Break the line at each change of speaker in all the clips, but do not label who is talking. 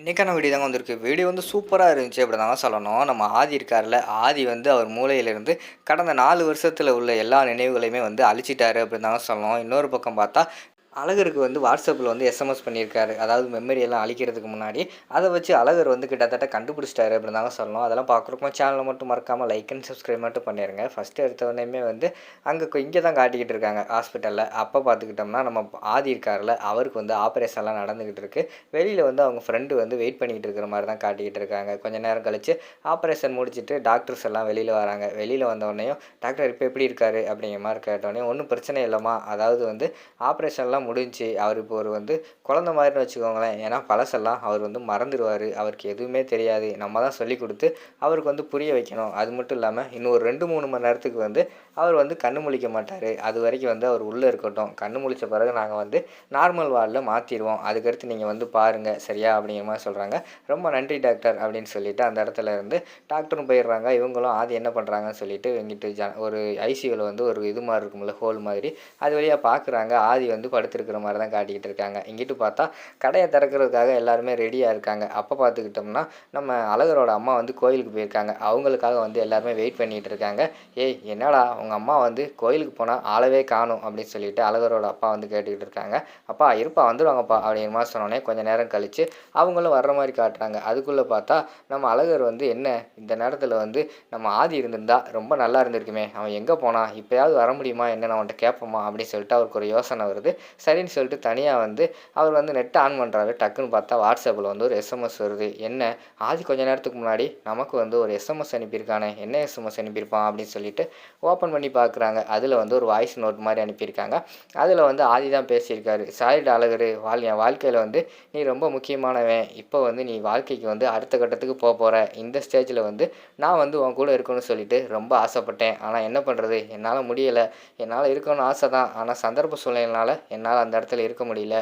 இன்றைக்கான வீடியோ தாங்க வந்திருக்கு. வீடியோ வந்து சூப்பராக இருந்துச்சு. அப்படி தாங்க சொல்லணும். நம்ம ஆதி இருக்கார்ல ஆதி வந்து அவர் மூலையிலேருந்து கடந்த நாலு வருஷத்தில் உள்ள எல்லா நினைவுகளையுமே வந்து அழிச்சிட்டாரு. அப்படின்னு தாங்க சொல்லணும். இன்னொரு பக்கம் பார்த்தா அழகருக்கு வந்து வாட்ஸ்அப்பில் வந்து எஸ்எம்எஸ் பண்ணியிருக்காரு. அதாவது மெமரி எல்லாம் அழிக்கிறதுக்கு முன்னாடி. அதை வச்சு அழகர் வந்து கிட்டத்தட்ட கண்டுபிடிச்சிட்டாரு அப்படின்னு தாங்க சொல்லணும். அதெல்லாம் பார்க்குறப்போ சேனலை மட்டும் மறக்காமல் லைக் அண்ட் சப்ஸ்கிரைப் மட்டும் பண்ணிடுங்க ஃபஸ்ட்டு எடுத்தவொடனே வந்து அங்கே இங்கே தான் காட்டிக்கிட்டு இருக்காங்க ஹாஸ்பிட்டலில் அப்போ பார்த்துக்கிட்டோம்னா நம்ம ஆதி இருக்கார்ல அவருக்கு வந்து ஆப்ரேஷன்லாம் நடந்துக்கிட்டு இருக்கு. வெளியில் வந்து அவங்க ஃப்ரெண்டு வந்து வெயிட் பண்ணிக்கிட்டு இருக்கிற மாதிரி தான் காட்டிக்கிட்டு இருக்காங்க. கொஞ்ச நேரம் கழித்து ஆப்ரேஷன் முடிச்சுட்டு டாக்டர்ஸ் எல்லாம் வெளியில் வராங்க. வெளியில் வந்தோடனேயும் டாக்டர் இப்போ எப்படி இருக்காரு? அப்படிங்கிற மாதிரி கேட்டோடனே ஒன்றும் பிரச்சனை இல்லைம்மா. அதாவது வந்து ஆப்ரேஷன்லாம் முடிஞ்சு அவர் இப்போ ஒரு வந்து குழந்த மாதிரின்னு வச்சுக்கோங்களேன். ஏன்னா பழசெல்லாம் அவர் வந்து மறந்துடுவார் அவருக்கு எதுவுமே தெரியாது. நம்ம தான் சொல்லி கொடுத்து அவருக்கு வந்து புரிய வைக்கணும். அது மட்டும் இல்லாமல் இன்னும் ஒரு ரெண்டு மூணு மணி நேரத்துக்கு வந்து அவர் வந்து கண்ணு முழிக்க மாட்டார். அது வரைக்கும் வந்து அவர் உள்ளே இருக்கட்டும். கண்ணு முழிச்ச பிறகு நாங்கள் வந்து நார்மல் வார்டில் மாற்றிடுவோம் அதுக்கடுத்து நீங்கள் வந்து பாருங்கள் சரியா? அப்படிங்கிற மாதிரி சொல்கிறாங்க ரொம்ப நன்றி டாக்டர் அப்படின்னு சொல்லிட்டு அந்த இடத்துல இருந்து டாக்டரும் போயிடுறாங்க. இவங்களும் ஆதி என்ன பண்ணுறாங்கன்னு சொல்லிட்டு இங்கிட்டு ஜ ஒரு ஐசியூவில் வந்து ஒரு இது மாதிரி இருக்கும்ல ஹோல் மாதிரி. அது வழியாக பார்க்குறாங்க ஆதி வந்து படுத்து படுத்திருக்கிற மாதிரி தான் காட்டிக்கிட்டு இருக்காங்க. இங்கிட்டு பார்த்தா கடையை திறக்கிறதுக்காக எல்லாருமே ரெடியாக இருக்காங்க. அப்போ பார்த்துக்கிட்டோம்னா நம்ம அழகரோட அம்மா வந்து கோயிலுக்கு போயிருக்காங்க. அவங்களுக்காக வந்து எல்லாருமே வெயிட் பண்ணிகிட்டு இருக்காங்க. ஏய் என்னடா உங்கள் அம்மா வந்து கோயிலுக்கு போனால் ஆளவே காணும் அப்படின்னு சொல்லிட்டு அழகரோட அப்பா வந்து கேட்டுக்கிட்டு இருக்காங்க. அப்பா இருப்பா வந்துடுவாங்கப்பா அப்படிங்கிற மாதிரி சொன்னோன்னே கொஞ்சம் நேரம் கழித்து அவங்களும் வர்ற மாதிரி காட்டுறாங்க. அதுக்குள்ளே பார்த்தா நம்ம அழகர் வந்து என்ன இந்த நேரத்தில் வந்து நம்ம ஆதி இருந்திருந்தா ரொம்ப நல்லா இருந்திருக்குமே. அவன் எங்கே போனான் இப்போயாவது வர முடியுமா? என்ன அவன்கிட்ட கேட்போமா? அப்படின்னு சொல்லிட்டு அவருக்கு ஒரு யோசனை வருது. சரின்னு சொல்லிட்டு தனியாக வந்து அவர் வந்து நெட் ஆன் பண்ணுறாரு டக்குன்னு பார்த்தா வாட்ஸ்அப்பில் வந்து ஒரு எஸ்எம்எஸ் வருது. என்ன? ஆதி கொஞ்ச நேரத்துக்கு முன்னாடி நமக்கு வந்து ஒரு எஸ்எம்எஸ் அனுப்பியிருக்கானே. என்ன எஸ்எம்எஸ் அனுப்பியிருப்பான் அப்படின்னு சொல்லிட்டு ஓப்பன் பண்ணி பார்க்குறாங்க. அதில் வந்து ஒரு வாய்ஸ் நோட் மாதிரி அனுப்பியிருக்காங்க. அதில் வந்து ஆதி தான் பேசியிருக்காரு. சாரி அழகரு வாழ் என் வாழ்க்கையில் வந்து நீ ரொம்ப முக்கியமானவன். இப்போ வந்து நீ வாழ்க்கைக்கு வந்து அடுத்த கட்டத்துக்கு போக போகிற இந்த ஸ்டேஜில் வந்து நான் வந்து உன் கூட இருக்கணும்னு சொல்லிட்டு ரொம்ப ஆசைப்பட்டேன். ஆனால் என்ன பண்ணுறது என்னால் முடியலை. என்னால் இருக்கணும்னு ஆசை தான். ஆனால் சந்தர்ப்ப சூழ்நிலையினால் என்னால் என்னால் அந்த இடத்துல இருக்க முடியல.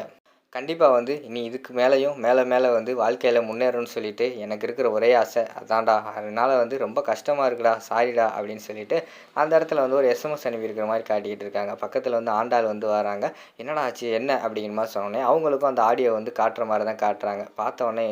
கண்டிப்பாக வந்து இனி இதுக்கு மேலேயும் மேலே மேலே வந்து வாழ்க்கையில் முன்னேறணும்னு சொல்லிட்டு எனக்கு இருக்கிற ஒரே ஆசை அதான்டா. அதனால் வந்து ரொம்ப கஷ்டமாக இருக்குடா சாரிடா அப்படின்னு சொல்லிட்டு அந்த இடத்துல வந்து ஒரு எஸ்எம்எஸ் அனுப்பியிருக்கிற மாதிரி காட்டிக்கிட்டு இருக்காங்க. பக்கத்தில் வந்து ஆண்டாள் வந்து வராங்க. என்னடா ஆச்சு? என்ன? அப்படிங்கிற மாதிரி சொன்னோன்னே அவங்களுக்கும் அந்த ஆடியோ வந்து காட்டுற மாதிரி தான் காட்டுறாங்க. பார்த்த உடனே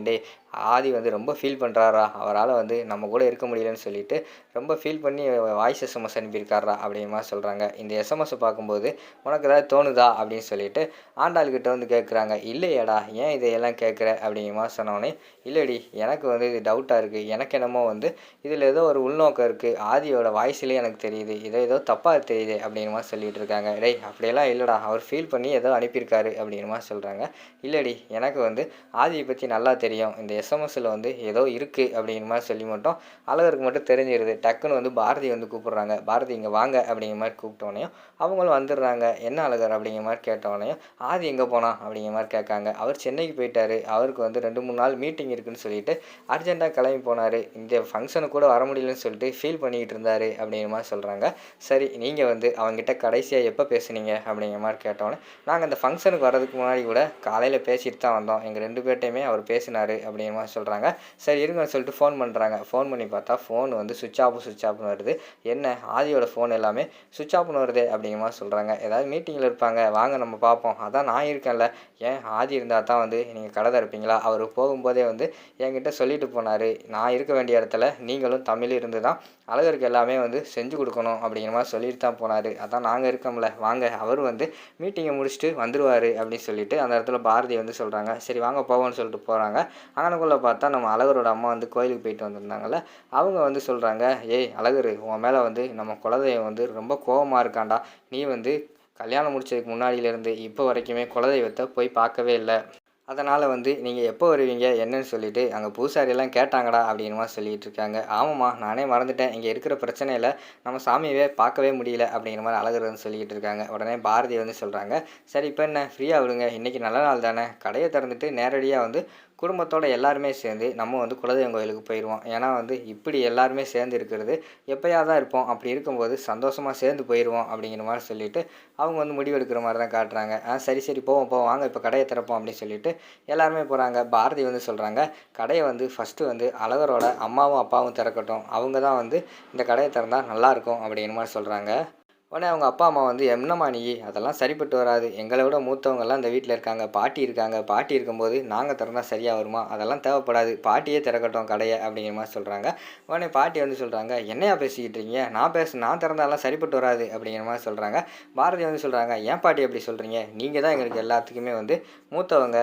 ஆதி வந்து ரொம்ப ஃபீல் பண்ணுறாரா அவரால் வந்து நம்ம கூட இருக்க முடியலன்னு சொல்லிட்டு ரொம்ப ஃபீல் பண்ணி வாய்ஸ் எஸ்எம்எஸ் அனுப்பியிருக்காரா? அப்படிமா சொல்கிறாங்க இந்த எஸ்எம்எஸ்ஸை பார்க்கும்போது உனக்கு ஏதாவது தோணுதா? அப்படின்னு சொல்லிட்டு ஆண்டாள்கிட்ட வந்து கேட்குறாங்க இல்லையடா ஏன் இதையெல்லாம் கேட்குற அப்படிங்கிற சொன்னோடனே இல்லைடி எனக்கு வந்து இது டவுட்டாக இருக்குது எனக்கு என்னமோ வந்து இதில் ஏதோ ஒரு உள்நோக்கம் இருக்குது ஆதியோட வாய்ஸ்லேயே எனக்கு தெரியுது. இதோ ஏதோ தப்பாக தெரியுது. அப்படிங்கிற மாதிரி சொல்லிட்டு இருக்காங்க. டேய் அப்படியெல்லாம் இல்லைடா. அவர் ஃபீல் பண்ணி ஏதோ அனுப்பியிருக்காரு. அப்படிங்கிறமா சொல்கிறாங்க இல்லைடி எனக்கு வந்து ஆதியை பற்றி நல்லா தெரியும். இந்த எஸ் எஸ்எம்எஸ்ஸில் வந்து ஏதோ இருக்குது அப்படிங்கிற மாதிரி சொல்லி மட்டும் அழகருக்கு மட்டும் தெரிஞ்சிருது. டக்குன்னு வந்து பாரதி வந்து கூப்பிட்றாங்க. பாரதி இங்கே வாங்க அப்படிங்கிற மாதிரி கூப்பிட்டோனையும் அவங்களும் வந்துடுறாங்க. என்ன அழகர்? அப்படிங்கிற மாதிரி கேட்டோடனையும் ஆதி எங்கே போனான் அப்படிங்கிற மாதிரி கேட்காங்க. அவர் சென்னைக்கு போயிட்டார். அவருக்கு வந்து ரெண்டு மூணு நாள் மீட்டிங் இருக்குன்னு சொல்லிட்டு அர்ஜென்ட்டாக கிளம்பி போனார். இந்த ஃபங்க்ஷனுக்கு கூட வர முடியலன்னு சொல்லிட்டு ஃபீல் பண்ணிக்கிட்டு இருந்தார் அப்படிங்கிற மாதிரி சொல்கிறாங்க சரி நீங்கள் வந்து அவங்ககிட்ட கடைசியாக எப்போ பேசுனீங்க? அப்படிங்கிற மாதிரி கேட்டோன்னே நாங்கள் அந்த ஃபங்க்ஷனுக்கு வர்றதுக்கு முன்னாடி கூட காலையில் பேசிட்டு தான் வந்தோம். எங்கள் ரெண்டு பேர்ட்டையுமே அவர் பேசினார் அப்படிங்கிற மாதிரி சொல்கிறாங்க சரி இருங்கன்னு சொல்லிட்டு ஃபோன் பண்ணுறாங்க ஃபோன் பண்ணி பார்த்தா ஃபோன் வந்து சுவிட்ச் ஆஃப் சுவிட்ச் ஆஃப்னு வருது. என்ன? ஆதியோட ஃபோன் எல்லாமே சுவிட்ச் ஆஃப்னு வருது அப்படிங்கிற மாதிரி சொல்கிறாங்க ஏதாவது மீட்டிங்கில் இருப்பாங்க. வாங்க நம்ம பார்ப்போம். அதான் நான் இருக்கேன்ல. ஏன்? ஆதி இருந்தால் தான் வந்து நீங்கள் கடை திறப்பீங்களா? அவர் போகும்போதே வந்து என்கிட்ட சொல்லிட்டு போனார். நான் இருக்க வேண்டிய இடத்துல நீங்களும் தமிழ் இருந்து தான் அழகருக்கு எல்லாமே வந்து செஞ்சு கொடுக்கணும் அப்படிங்கிற மாதிரி சொல்லிட்டு தான் போனார். அதான் நாங்கள் இருக்கோம்ல. வாங்க அவர் வந்து மீட்டிங்கை முடிச்சுட்டு வந்துடுவார் அப்படின்னு சொல்லிட்டு அந்த இடத்துல பாரதி வந்து சொல்கிறாங்க சரி வாங்க போவோம்னு சொல்லிட்டு போகிறாங்க ஆனால் அங்கனக்குள்ளே பார்த்தா நம்ம அழகரோட அம்மா வந்து கோயிலுக்கு போயிட்டு வந்திருந்தாங்கல்ல அவங்க வந்து சொல்கிறாங்க ஏய் அழகரு உன் மேலே வந்து நம்ம குலதெய்வம் வந்து ரொம்ப கோபமாக இருக்காண்டா நீ வந்து கல்யாணம் முடிச்சதுக்கு முன்னாடியிலேருந்து இப்போ வரைக்குமே குலதெய்வத்தை போய் பார்க்கவே இல்லை. அதனால் வந்து நீங்கள் எப்போ வருவீங்க? என்னன்னு சொல்லிட்டு அங்கே பூசாரியெல்லாம் கேட்டாங்கடா அப்படின்னு மாதிரி சொல்லிட்டு இருக்காங்க. ஆமாம்மா நானே மறந்துட்டேன். இங்கே இருக்கிற பிரச்சனையில் நம்ம சாமியவே பார்க்கவே முடியல அப்படிங்கிற மாதிரி அழகர் வந்து சொல்லிக்கிட்டு இருக்காங்க. உடனே பாரதி வந்து சொல்கிறாங்க சரி இப்போ என்ன? ஃப்ரீயாக விடுங்க. இன்றைக்கி நல்ல நாள் தானே. கடையை திறந்துட்டு நேரடியாக வந்து குடும்பத்தோடு எல்லாருமே சேர்ந்து நம்ம வந்து குலதெய்வம் கோயிலுக்கு போயிடுவோம் ஏன்னா வந்து இப்படி எல்லாருமே சேர்ந்து இருக்கிறது எப்போயா தான் இருப்போம். அப்படி இருக்கும்போது சந்தோஷமாக சேர்ந்து போயிடுவோம் அப்படிங்கிற மாதிரி சொல்லிட்டு அவங்க வந்து முடிவெடுக்கிற மாதிரி தான் காட்டுறாங்க. ஆ சரி சரி போவோம் போவோம் வாங்க இப்போ கடையை திறப்போம் அப்படின்னு சொல்லிட்டு எல்லாருமே போகிறாங்க பாரதி வந்து சொல்கிறாங்க கடையை வந்து ஃபஸ்ட்டு வந்து அழகரோட அம்மாவும் அப்பாவும் திறக்கட்டும். அவங்க தான் வந்து இந்த கடையை திறந்தால் நல்லாயிருக்கும் அப்படிங்கிற மாதிரி சொல்கிறாங்க உடனே அவங்க அப்பா அம்மா வந்து என்னம்மா நீ? அதெல்லாம் சரிப்பட்டு வராது. எங்களை விட மூத்தவங்கெல்லாம் இந்த வீட்டில் இருக்காங்க. பாட்டி இருக்காங்க. பாட்டி இருக்கும்போது நாங்கள் திறந்தா சரியாக வருமா? அதெல்லாம் தேவைப்படாது. பாட்டியே திறக்கட்டும் கடையை அப்படிங்கிற மாதிரி சொல்கிறாங்க உடனே பாட்டி வந்து சொல்கிறாங்க என்னையா பேசிக்கிட்டு இருக்கீங்க? நான் பேச நான் திறந்தாலாம் சரிப்பட்டு வராது அப்படிங்கிற மாதிரி சொல்கிறாங்க பாரதி வந்து சொல்கிறாங்க ஏன் பாட்டி அப்படி சொல்கிறீங்க நீங்கள் தான் எங்களுக்கு எல்லாத்துக்குமே வந்து மூத்தவங்க.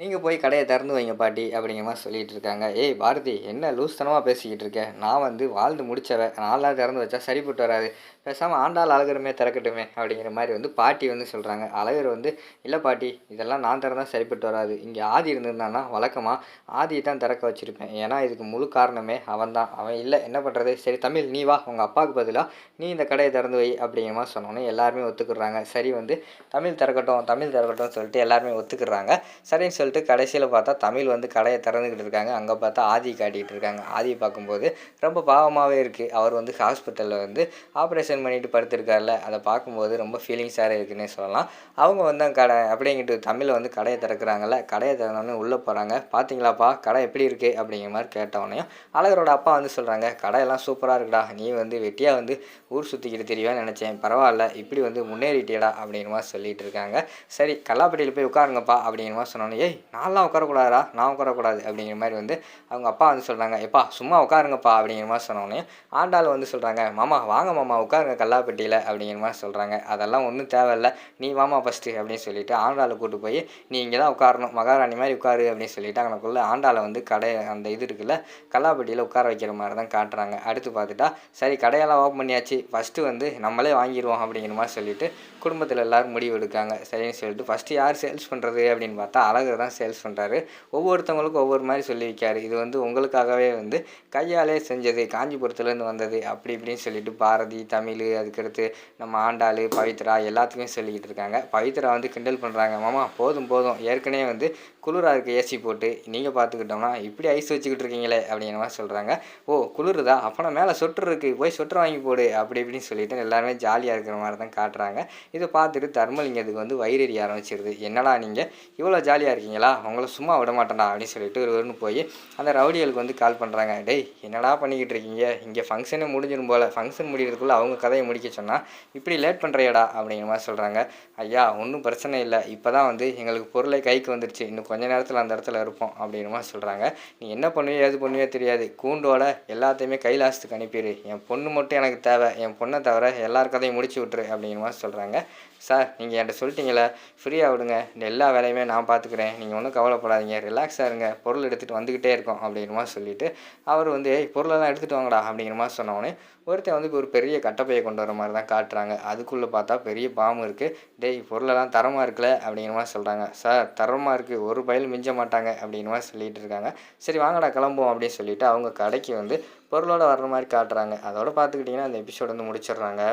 நீங்கள் போய் கடையை திறந்து வைங்க பாட்டி அப்படிங்கிற மாதிரி சொல்லிகிட்டு இருக்காங்க. ஏய் பாரதி என்ன லூஸ்தனமாக பேசிக்கிட்டு இருக்கேன் நான் வந்து வாழ்ந்து முடிச்சவ நாளாக திறந்து வச்சா சரிப்பட்டு வராது. பேசாமல் ஆண்டாள் அழகருமே திறக்கட்டுமே அப்படிங்கிற மாதிரி வந்து பாட்டி வந்து சொல்கிறாங்க அழகர் வந்து இல்லை பாட்டி இதெல்லாம் நான் திறந்தால் சரிப்பட்டு வராது. இங்கே ஆதி இருந்திருந்தான்னா வழக்கமாக ஆதியை தான் திறக்க வச்சுருப்பேன். ஏன்னா இதுக்கு முழு காரணமே அவன் தான். அவன் இல்லை என்ன பண்ணுறது சரி தமிழ் நீ வா. உங்கள் அப்பாவுக்கு பதிலாக நீ இந்த கடையை திறந்து வை அப்படிங்கிற மாதிரி சொன்னோன்னே எல்லாருமே ஒத்துக்கிறாங்க. சரி வந்து தமிழ் திறக்கட்டும் தமிழ் திறக்கட்டும் சொல்லிட்டு எல்லாருமே ஒத்துக்கிறாங்க. சரின்னு சொல்லிட்டு கடைசியில் பார்த்தா தமிழ் வந்து கடையை திறந்துக்கிட்டு இருக்காங்க. அங்கே பார்த்தா ஆதி காட்டிகிட்டு இருக்காங்க. ஆதியை பார்க்கும்போது ரொம்ப பாவமாகவே இருக்குது அவர் வந்து ஹாஸ்பிட்டலில் வந்து ஆப்ரேஷன் பண்ணிட்டு படுத்திருக்காருல. அதை பார்க்கும்போது ரொம்ப ஃபீலிங்ஸாக இருக்குன்னே சொல்லலாம். அவங்க வந்து கடை அப்படிங்கிட்டு தமிழை வந்து கடையை திறக்கிறாங்கல்ல. கடையை திறந்தோடனே உள்ளே போகிறாங்க பார்த்தீங்களாப்பா கடை எப்படி இருக்குது அப்படிங்கிற மாதிரி கேட்டவனையும் அழகரோட அப்பா வந்து சொல்கிறாங்க கடையெல்லாம் சூப்பராக இருக்குடா. நீ வந்து வெட்டியாக வந்து ஊர் சுற்றிக்கிட்டு தெரியவே நினச்சேன். பரவாயில்ல. இப்படி வந்து முன்னேறிட்டியடா. அப்படிங்கிற மாதிரி சொல்லிட்டு இருக்காங்க. சரி கல்லாப்பட்டியில் போய் உட்காருங்கப்பா. அப்படிங்கிற மாதிரி சொன்னோன்னே நான்லாம் உட்காரக்கூடாதா நான் உட்காரக்கூடாது அப்படிங்கிற மாதிரி வந்து அவங்க அப்பா வந்து சொல்கிறாங்க எப்பா சும்மா உட்காருங்கப்பா அப்படிங்கிற மாதிரி சொன்னோடனே ஆண்டாள் வந்து சொல்கிறாங்க மாமா வாங்க மாமா உட்காருங்க கல்லாப்பட்டியில் அப்படிங்கிற மாதிரி சொல்கிறாங்க அதெல்லாம் ஒன்றும் தேவையில்ல நீ வாமா ஃபஸ்ட்டு அப்படின்னு சொல்லிட்டு ஆண்டாளை கூட்டு போய் நீ இங்கே தான் உட்காரணும் மகாராணி மாதிரி உட்காரு அப்படின்னு சொல்லிட்டு அங்கனக்குள்ளே ஆண்டாளை வந்து கடை அந்த இது இருக்குல்ல கல்லாப்பட்டியில் உட்கார வைக்கிற மாதிரி தான் காட்டுறாங்க. அடுத்து பார்த்துட்டா சரி கடையெல்லாம் ஓப்பன் பண்ணியாச்சு ஃபஸ்ட்டு வந்து நம்மளே வாங்கிடுவோம் அப்படிங்கிற மாதிரி சொல்லிட்டு குடும்பத்தில் எல்லோரும் முடிவு எடுக்காங்க. சரின்னு சொல்லிட்டு ஃபஸ்ட்டு யார் சேல்ஸ் பண்ணுறது அப்படின்னு பார்த்தா அழகு தான் சேல்ஸ் பண்ணுறாரு ஒவ்வொருத்தவங்களுக்கும் ஒவ்வொரு மாதிரி சொல்லி வைக்காரு. இது வந்து உங்களுக்காகவே வந்து கையாலே செஞ்சது காஞ்சிபுரத்துலேருந்து வந்தது அப்படி இப்படின்னு சொல்லிட்டு பாரதி தமிழ் அதுக்கடுத்து நம்ம ஆண்டாள் பவித்ரா எல்லாத்துக்குமே சொல்லிக்கிட்டு இருக்காங்க. பவித்ரா வந்து கிண்டல் பண்ணுறாங்க மாமா போதும் போதும். ஏற்கனவே வந்து குளிராக இருக்குது ஏசி போட்டு. நீங்கள் பார்த்துக்கிட்டோம்னா இப்படி ஐஸ் வச்சுக்கிட்டு இருக்கீங்களே அப்படிங்கிற மாதிரி சொல்கிறாங்க ஓ குளிருதா? அப்போனா மேலே சொட்டர் இருக்குது போய் சொட்டர் வாங்கி போடு. அப்படி இப்படின்னு சொல்லிட்டு எல்லாருமே ஜாலியாக இருக்கிற மாதிரி தான் காட்டுறாங்க. இதை பார்த்துட்டு தர்மலிங்கத்துக்கு வந்து வயிறறி ஆரம்பிச்சிருது. என்னடா நீங்கள் இவ்வளோ ஜாலியாக இருக்கீங்க. இருக்கீங்களா உங்களை சும்மா விட மாட்டேன்டா அப்படின்னு சொல்லிட்டு ஒருவர்னு போய் அந்த ரவுடிகளுக்கு வந்து கால் பண்ணுறாங்க டேய் என்னடா பண்ணிக்கிட்டு இருக்கீங்க? இங்கே ஃபங்க்ஷனே முடிஞ்சிடும் போல். ஃபங்க்ஷன் முடிகிறதுக்குள்ளே அவங்க கதையை முடிக்க சொன்னால் இப்படி லேட் பண்ணுறியடா அப்படிங்கிற மாதிரி சொல்கிறாங்க ஐயா ஒன்றும் பிரச்சனை இல்லை. இப்போ தான் வந்து எங்களுக்கு பொருளை கைக்கு வந்துருச்சு. இன்னும் கொஞ்ச நேரத்தில் அந்த இடத்துல இருப்போம் அப்படிங்கிற மாதிரி சொல்கிறாங்க நீ என்ன பண்ணுவியோ எது பண்ணுவியோ தெரியாது. கூண்டோட எல்லாத்தையுமே கைலாசத்துக்கு அனுப்பிடு என் பொண்ணு மட்டும் எனக்கு தேவை. என் பொண்ணை தவிர எல்லார் கதையும் முடிச்சு விட்ரு அப்படிங்கிற மாதிரி சொல்கிறாங்க சார் நீங்கள் என்கிட்ட சொல்லிட்டீங்களே ஃப்ரீயாக விடுங்க. இந்த எல்லா வேலையுமே நான் பார்த்துக்கிறேன் நீங்கள் ஒன்றும் கவலைப்படாதீங்க. ரிலாக்ஸாக இருங்க. பொருள் எடுத்துகிட்டு வந்துக்கிட்டே இருக்கோம் அப்படிங்கிற மாதிரி சொல்லிவிட்டு அவர் வந்து ஏய் பொருளெல்லாம் எடுத்துகிட்டு வாங்கடா அப்படிங்கிற மாதிரி சொன்னோடனே ஒருத்தன் வந்து ஒரு பெரிய கட்டப்பையை கொண்டு வர மாதிரி தான் காட்டுறாங்க. அதுக்குள்ளே பார்த்தா பெரிய பாம்பு இருக்குது டேய் பொருளெல்லாம் தரமாக இருக்குல்ல அப்படிங்கிற மாதிரி சொல்கிறாங்க சார் தரமாக இருக்குது ஒரு பயில் மிஞ்ச மாட்டாங்க அப்படிங்கிற மாதிரி சொல்லிகிட்டு இருக்காங்க. சரி வாங்கடா கிளம்புவோம் அப்படின்னு சொல்லிட்டு அவங்க கடைக்கு வந்து பொருளோடு வர்ற மாதிரி காட்டுறாங்க. அதோட பார்த்துக்கிட்டிங்கன்னா அந்த எபிசோட் வந்து முடிச்சிடுறாங்க.